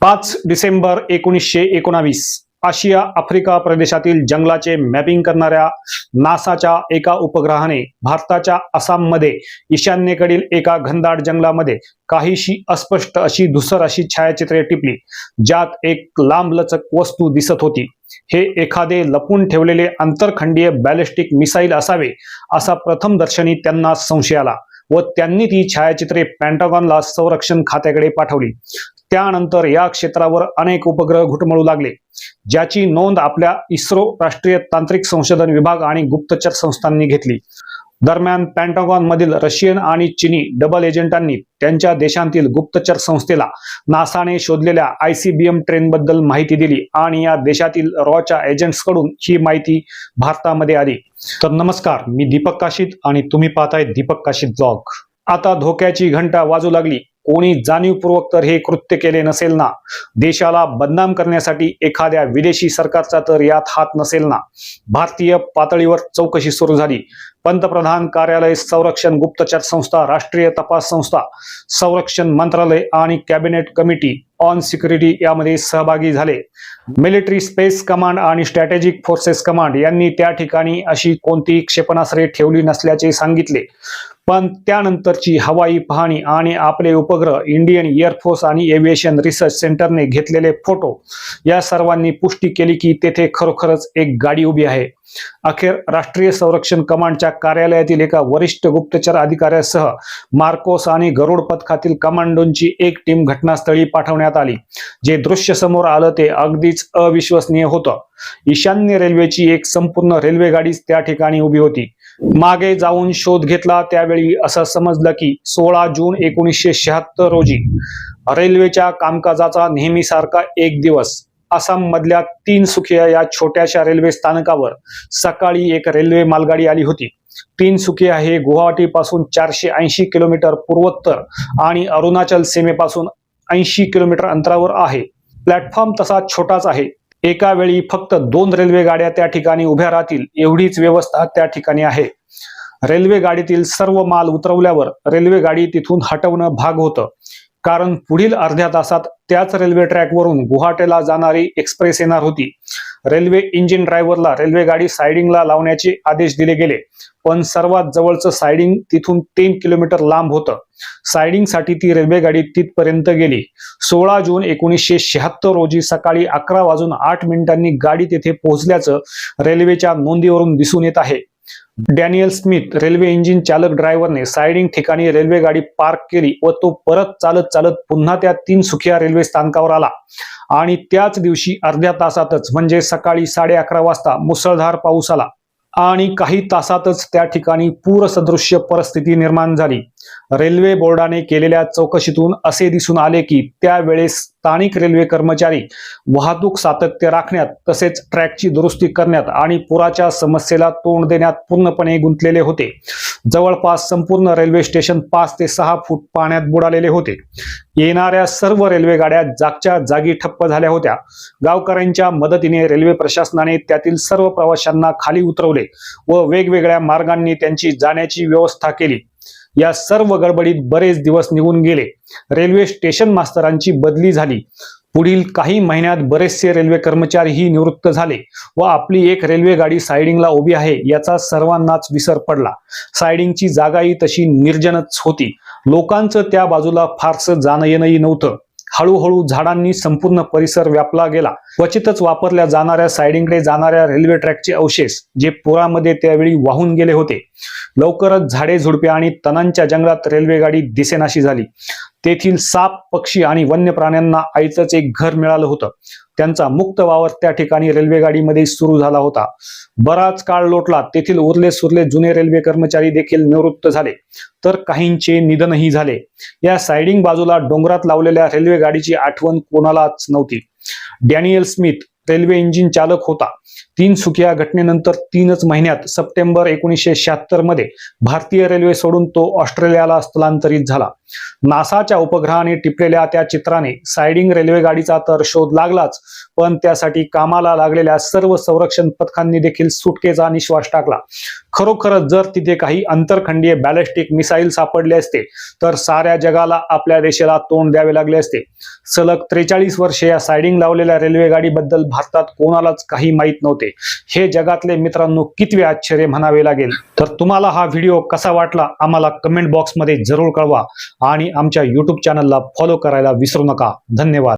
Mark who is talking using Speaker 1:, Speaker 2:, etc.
Speaker 1: पाच डिसेंबर एकोणीसशे एकोणावीस आशिया आफ्रिका प्रदेशातील जंगलाचे मॅपिंग करणाऱ्या नासाच्या एका उपग्रहाने भारताच्या आसाममध्ये ईशान्येकडील एका घनदाट जंगलामध्ये काहीशी अस्पष्ट अशी धुसर अशी छायाचित्रे टिपली ज्यात एक लांबलचक वस्तू दिसत होती. हे एखादे लपून ठेवलेले आंतरखंडीय बॅलिस्टिक मिसाईल असावे असा प्रथम दर्शनी त्यांना संशय आला व त्यांनी ती छायाचित्रे पॅन्टागॉनला संरक्षण खात्याकडे पाठवली. त्यानंतर या क्षेत्रावर अनेक उपग्रह घुटमळू लागले ज्याची नोंद आपल्या इस्रो राष्ट्रीय तांत्रिक संशोधन विभाग आणि गुप्तचर संस्थांनी घेतली. दरम्यान पॅन्टागॉन मधील रशियन आणि चिनी डबल एजंटांनी त्यांच्या देशांतील गुप्तचर संस्थेला नासाने शोधलेल्या आयसीबीएम ट्रेनबद्दल माहिती दिली आणि या देशातील रॉच्या एजंट्सकडून ही माहिती भारतामध्ये आली. तर नमस्कार मी दीपक काशीत आणि तुम्ही पाहताय दीपक काशीत ब्लॉग. आता धोक्याची घंटा वाजू लागली. कोणी जाणीवपूर्वक तर हे कृत्य केले नसेल ना? देशाला बदनाम करण्यासाठी एखाद्या विदेशी सरकारचा तर यात हात नसेल ना? भारतीय पातळीवर चौकशी सुरू झाली. पंतप्रधान कार्यालय संरक्षण गुप्तचर संस्था राष्ट्रीय तपास संस्था संरक्षण मंत्रालय आणि कॅबिनेट कमिटी ऑन सिक्युरिटी यामध्ये सहभागी झाले. मिलिटरी स्पेस कमांड आणि स्ट्रॅटेजिक फोर्सेस कमांड यांनी त्या ठिकाणी अशी कोणतीही क्षेपणास्त्रे ठेवली नसल्याचे सांगितले. पण त्यानंतरची हवाई पाहणी आणि आपले उपग्रह इंडियन एअरफोर्स आणि एव्हिएशन रिसर्च सेंटरने घेतलेले फोटो या सर्वांनी पुष्टी केली की तेथे खरोखरच एक गाडी उभी आहे. अखेर राष्ट्रीय संरक्षण कमांडच्या कार्यालयातील एका वरिष्ठ गुप्तचर अधिकाऱ्यासह मार्कोस आणि गरुड पथकातील कमांडोंची एक टीम घटनास्थळी पाठवण्यात आली जे दृश्य समोर आलं ते अगदीच अविश्वसनीय होतं. ईशान्य रेल्वेची एक संपूर्ण रेल्वे गाडीच त्या ठिकाणी उभी होती. मागे जाऊन शोध घेतला. त्यावेळी असं समजलं की सोळा जून एकोणीसशे शहात्तर रोजी रेल्वेच्या कामकाजाचा नेहमीसारखा एक दिवस. आसाम मधल्या तीन सुखिया या छोट्याशा रेल्वे स्थानकावर सकाळी एक रेल्वे मालगाडी आली होती. तीन सुखिया हे गुवाहाटीपासून चारशे ऐंशी किलोमीटर पूर्वोत्तर आणि अरुणाचल सीमेपासून ऐंशी किलोमीटर अंतरावर आहे. प्लॅटफॉर्म तसा छोटाच आहे. एका वेळी फक्त दोन रेल्वे गाड्या त्या ठिकाणी उभ्या राहतील एवढीच व्यवस्था त्या ठिकाणी आहे. रेल्वे गाडीतील सर्व माल उतरवल्यावर रेल्वे गाडी तिथून हटवणं भाग होतं. कारण पुढील अर्ध्या तासात त्याच रेल्वे ट्रॅकवरून गुवाहाटीला जाणारी एक्सप्रेस येणार होती. रेल्वे इंजिन ड्रायव्हरला रेल्वे गाडी सायडिंगला लावण्याचे आदेश दिले गेले. पण सर्वात जवळचं सायडिंग तिथून तीन किलोमीटर लांब होतं. सायडिंगसाठी ती रेल्वे गाडी तिथपर्यंत गेली. सोळा जून एकोणीसशे शहात्तर रोजी सकाळी अकरा वाजून आठ मिनिटांनी गाडी तेथे पोहोचल्याचं रेल्वेच्या नोंदीवरून दिसून येत आहे. डॅनियल स्मिथ रेल्वे इंजिन चालक ड्रायव्हरने सायडिंग ठिकाणी रेल्वे गाडी पार्क केली व तो परत चालत चालत पुन्हा त्या तीन सुखिया रेल्वे स्थानकावर आला. आणि त्याच दिवशी अर्ध्या तासातच म्हणजे सकाळी साडे अकरा वाजता मुसळधार पाऊस आला. आणि काही तासातच त्या ठिकाणी पूरसदृश्य परिस्थिती निर्माण झाली. रेल्वे बोर्डाने केलेल्या चौकशीतून असे दिसून आले की त्यावेळेस स्थानिक रेल्वे कर्मचारी वाहतूक सातत्य राखण्यात तसेच ट्रॅकची दुरुस्ती करण्यात आणि पुराच्या समस्येला तोंड देण्यात पूर्णपणे गुंतलेले होते. जवळपास संपूर्ण रेल्वे स्टेशन पाच ते सहा फूट पाण्यात बुडालेले होते. येणाऱ्या सर्व रेल्वे गाड्या जागच्या जागी ठप्प झाल्या होत्या. गावकऱ्यांच्या मदतीने रेल्वे प्रशासनाने त्यातील सर्व प्रवाशांना खाली उतरवले व वेगवेगळ्या मार्गांनी त्यांची जाण्याची व्यवस्था केली. या सर्व गडबडीत बरेच दिवस निघून गेले. रेल्वे स्टेशन मास्तरांची बदली झाली. पुढील काही महिन्यात बरेचसे रेल्वे कर्मचारीही निवृत्त झाले व आपली एक रेल्वे गाडी सायडिंगला उभी आहे याचा सर्वांनाच विसर पडला. सायडिंगची जागाही तशी निर्जनच होती. लोकांचं त्या बाजूला फारसं जाणं येणंही नव्हतं. हळूहळू झाडांनी संपूर्ण परिसर व्यापला गेला. क्वचितच वापरल्या जाणाऱ्या सायडिंगकडे जाणाऱ्या रेल्वे ट्रॅकचे अवशेष जे पुरामध्ये त्यावेळी वाहून गेले होते. लवकरच झाडे झुडपे आणि तणांच्या जंगलात रेल्वेगाडी दिसेनाशी झाली. तेथील साप पक्षी आणि वन्य प्राण्यांना आईचंच एक घर मिळालं होतं. त्यांचा मुक्त वावर त्या ठिकाणी रेल्वे गाडीमध्ये सुरू झाला होता. बराच काळ लोटला तेथील उरले सुरले जुने रेल्वे कर्मचारी देखील निवृत्त झाले. तर काहींचे निधनही झाले. या सायडिंग बाजूला डोंगरात लावलेल्या रेल्वे गाडीची आठवण कोणालाच नव्हती. डॅनियल स्मिथ रेल्वे इंजिन चालक होता. तीन सुकिया घटनेनंतर तीनच महिन्यात सप्टेंबर एकोणीसशे शहात्तरमध्ये भारतीय रेल्वे सोडून तो ऑस्ट्रेलियाला स्थलांतरित झाला. नासाच्या उपग्रहाने टिपलेल्या त्या चित्राने सायडिंग रेल्वे गाडीचा तर शोध लागलाच पण त्यासाठी कामाला लागलेल्या सर्व संरक्षण पथकांनी देखील सुटकेचा निश्वास टाकला. खरोखरच जर तिथे काही अंतरखंडीय बॅलिस्टिक मिसाईल सापडले असते तर साऱ्या जगाला आपल्या देशाला तोंड द्यावे लागले असते. सलग त्रेचाळीस वर्षे या सायडिंग लावलेल्या रेल्वे गाडीबद्दल भारतात कोणालाच काही माहीत नव्हते. हे जगातले मित्रांनो कितवे आश्चर्य म्हणावे लागेल. तर तुम्हाला हा व्हिडिओ कसा वाटला आम्हाला कमेंट बॉक्समध्ये जरूर कळवा आणि आमच्या युट्यूब चॅनलला फॉलो करायला विसरू नका. धन्यवाद.